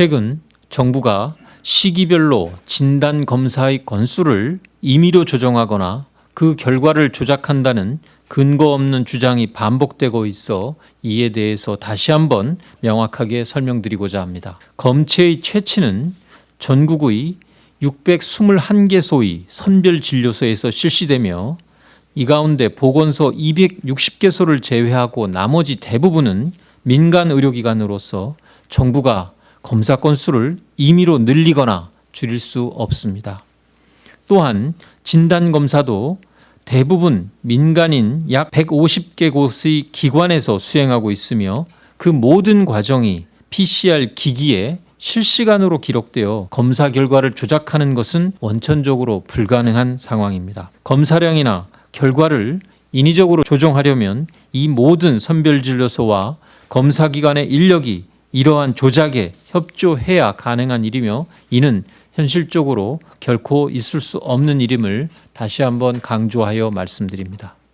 최근 정부가 시기별로 진단 검사의 건수를 임의로 조정하거나 그 결과를 조작한다는 근거 없는 주장이 반복되고 있어 이에 대해서 다시 한번 명확하게 설명드리고자 합니다. 검체의 채취는 전국의 621개 소의 선별 진료소에서 실시되며 이 가운데 보건소 260개소를 제외하고 나머지 대부분은 민간 의료기관으로서 정부가 검사 건수를 임의로 늘리거나 줄일 수 없습니다. 또한 진단 검사도 대부분 민간인 약 150개 곳의 기관에서 수행하고 있으며 그 모든 과정이 PCR 기기에 실시간으로 기록되어 검사 결과를 조작하는 것은 원천적으로 불가능한 상황입니다. 검사량이나 결과를 인위적으로 조정하려면 이 모든 선별진료소와 검사기관의 인력이 이러한 조작에 협조해야 가능한 일이며 이는 현실적으로 결코 있을 수 없는 일임을 다시 한번 강조하여 말씀드립니다.